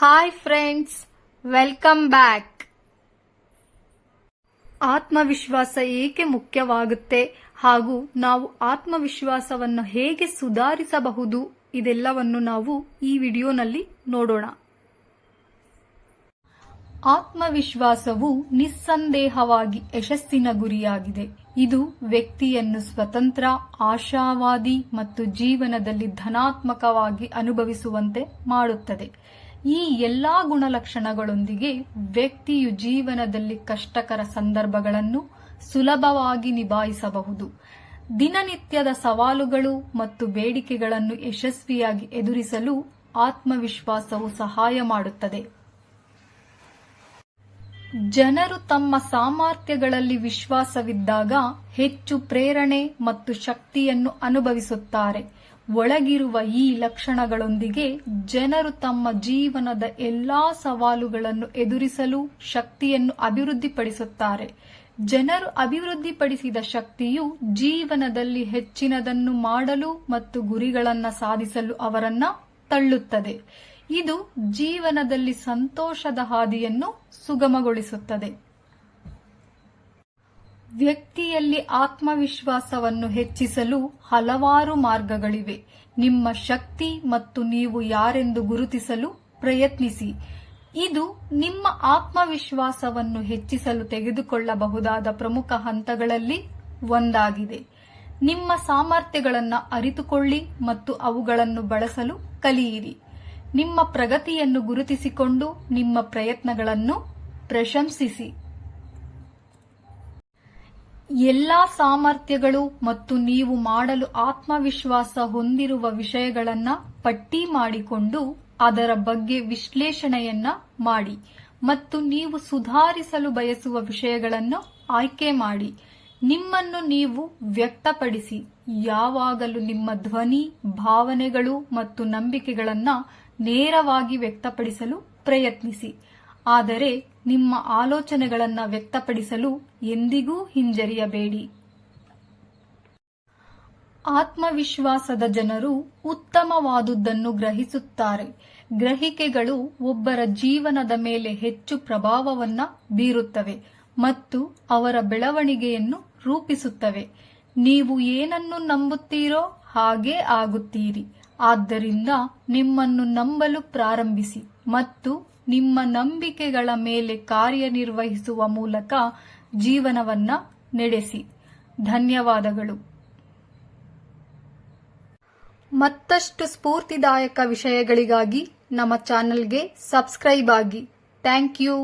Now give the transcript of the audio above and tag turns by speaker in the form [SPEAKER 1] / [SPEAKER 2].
[SPEAKER 1] Hi friends welcome back ಆತ್ಮವಿಶ್ವಾಸ ಏಕೆ ಮುಖ್ಯವಾಗುತ್ತೆ ಹಾಗೂ ನಾವು ಆತ್ಮವಿಶ್ವಾಸವನ್ನು ಹೇಗೆ ಸುಧಾರಿಸಬಹುದು ಇದೆಲ್ಲವನ್ನು ನಾವು ಈ ವಿಡಿಯೋನಲ್ಲಿ ನೋಡೋಣ. ಆತ್ಮವಿಶ್ವಾಸವು ನಿಸ್ಸಂದೇಹವಾಗಿ ಯಶಸ್ಸಿನ ಗುರಿಯಾಗಿದೆ. ಇದು ವ್ಯಕ್ತಿಯನ್ನು ಸ್ವತಂತ್ರ, ಆಶಾವಾದಿ ಮತ್ತು ಜೀವನದಲ್ಲಿ ಧನಾತ್ಮಕವಾಗಿ ಅನುಭವಿಸುವಂತೆ ಮಾಡುತ್ತದೆ. ಈ ಎಲ್ಲಾ ಗುಣಲಕ್ಷಣಗಳೊಂದಿಗೆ ವ್ಯಕ್ತಿಯು ಜೀವನದಲ್ಲಿ ಕಷ್ಟಕರ ಸಂದರ್ಭಗಳನ್ನು ಸುಲಭವಾಗಿ ನಿಭಾಯಿಸಬಹುದು. ದಿನನಿತ್ಯದ ಸವಾಲುಗಳು ಮತ್ತು ಬೇಡಿಕೆಗಳನ್ನು ಯಶಸ್ವಿಯಾಗಿ ಎದುರಿಸಲು ಆತ್ಮವಿಶ್ವಾಸವು ಸಹಾಯ ಮಾಡುತ್ತದೆ. ಜನರು ತಮ್ಮ ಸಾಮರ್ಥ್ಯಗಳಲ್ಲಿ ವಿಶ್ವಾಸವಿದ್ದಾಗ ಹೆಚ್ಚು ಪ್ರೇರಣೆ ಮತ್ತು ಶಕ್ತಿಯನ್ನು ಅನುಭವಿಸುತ್ತಾರೆ. ಒಳಗಿರುವ ಈ ಲಕ್ಷಣಗಳೊಂದಿಗೆ ಜನರು ತಮ್ಮ ಜೀವನದ ಎಲ್ಲಾ ಸವಾಲುಗಳನ್ನು ಎದುರಿಸಲು ಶಕ್ತಿಯನ್ನು ಅಭಿವೃದ್ಧಿಪಡಿಸುತ್ತಾರೆ. ಜನರು ಅಭಿವೃದ್ಧಿಪಡಿಸಿದ ಶಕ್ತಿಯು ಜೀವನದಲ್ಲಿ ಹೆಚ್ಚಿನದನ್ನು ಮಾಡಲು ಮತ್ತು ಗುರಿಗಳನ್ನು ಸಾಧಿಸಲು ಅವರನ್ನ ತಳ್ಳುತ್ತದೆ. ಇದು ಜೀವನದಲ್ಲಿ ಸಂತೋಷದ ಹಾದಿಯನ್ನು ಸುಗಮಗೊಳಿಸುತ್ತದೆ. ವ್ಯಕ್ತಿಯಲ್ಲಿ ಆತ್ಮವಿಶ್ವಾಸವನ್ನು ಹೆಚ್ಚಿಸಲು ಹಲವಾರು ಮಾರ್ಗಗಳಿವೆ. ನಿಮ್ಮ ಶಕ್ತಿ ಮತ್ತು ನೀವು ಯಾರೆಂದು ಗುರುತಿಸಲು ಪ್ರಯತ್ನಿಸಿ. ಇದು ನಿಮ್ಮ ಆತ್ಮವಿಶ್ವಾಸವನ್ನು ಹೆಚ್ಚಿಸಲು ತೆಗೆದುಕೊಳ್ಳಬಹುದಾದ ಪ್ರಮುಖ ಹಂತಗಳಲ್ಲಿ ಒಂದಾಗಿದೆ. ನಿಮ್ಮ ಸಾಮರ್ಥ್ಯಗಳನ್ನು ಅರಿತುಕೊಳ್ಳಿ ಮತ್ತು ಅವುಗಳನ್ನು ಬಳಸಲು ಕಲಿಯಿರಿ. ನಿಮ್ಮ ಪ್ರಗತಿಯನ್ನು ಗುರುತಿಸಿಕೊಂಡು ನಿಮ್ಮ ಪ್ರಯತ್ನಗಳನ್ನು ಪ್ರಶಂಸಿಸಿ. ಎಲ್ಲಾ ಸಾಮರ್ಥ್ಯಗಳು ಮತ್ತು ನೀವು ಮಾಡಲು ಆತ್ಮವಿಶ್ವಾಸ ಹೊಂದಿರುವ ವಿಷಯಗಳನ್ನ ಪಟ್ಟಿ ಮಾಡಿಕೊಂಡು ಅದರ ಬಗ್ಗೆ ವಿಶ್ಲೇಷಣೆಯನ್ನ ಮಾಡಿ ಮತ್ತು ನೀವು ಸುಧಾರಿಸಲು ಬಯಸುವ ವಿಷಯಗಳನ್ನು ಆಯ್ಕೆ ಮಾಡಿ. ನಿಮ್ಮನ್ನು ನೀವು ವ್ಯಕ್ತಪಡಿಸಿ. ಯಾವಾಗಲೂ ನಿಮ್ಮ ಧ್ವನಿ, ಭಾವನೆಗಳು ಮತ್ತು ನಂಬಿಕೆಗಳನ್ನ ನೇರವಾಗಿ ವ್ಯಕ್ತಪಡಿಸಲು ಪ್ರಯತ್ನಿಸಿ. ಆದರೆ ನಿಮ್ಮ ಆಲೋಚನೆಗಳನ್ನು ವ್ಯಕ್ತಪಡಿಸಲು ಎಂದಿಗೂ ಹಿಂಜರಿಯಬೇಡಿ. ಆತ್ಮವಿಶ್ವಾಸದ ಜನರು ಉತ್ತಮವಾದುದನ್ನು ಗ್ರಹಿಸುತ್ತಾರೆ. ಗ್ರಹಿಕೆಗಳು ಒಬ್ಬರ ಜೀವನದ ಮೇಲೆ ಹೆಚ್ಚು ಪ್ರಭಾವವನ್ನು ಬೀರುತ್ತವೆ ಮತ್ತು ಅವರ ಬೆಳವಣಿಗೆಯನ್ನು ರೂಪಿಸುತ್ತವೆ. ನೀವು ಏನನ್ನು ನಂಬುತ್ತೀರೋ ಹಾಗೇ ಆಗುತ್ತೀರಿ. ಆದ್ದರಿಂದ ನಿಮ್ಮನ್ನು ನಂಬಲು ಪ್ರಾರಂಭಿಸಿ ಮತ್ತು ನಿಮ್ಮ ನಂಬಿಕೆಗಳ ಮೇಲೆ ಕಾರ್ಯನಿರ್ವಹಿಸುವ ಮೂಲಕ ಜೀವನವನ್ನ ನಡೆಸಿ. ಧನ್ಯವಾದಗಳು. ಮತ್ತಷ್ಟು ಸ್ಫೂರ್ತಿದಾಯಕ ವಿಷಯಗಳಿಗಾಗಿ ನಮ್ಮ ಚಾನಲ್ಗೆ ಸಬ್ಸ್ಕ್ರೈಬ್ ಆಗಿ. Thank you.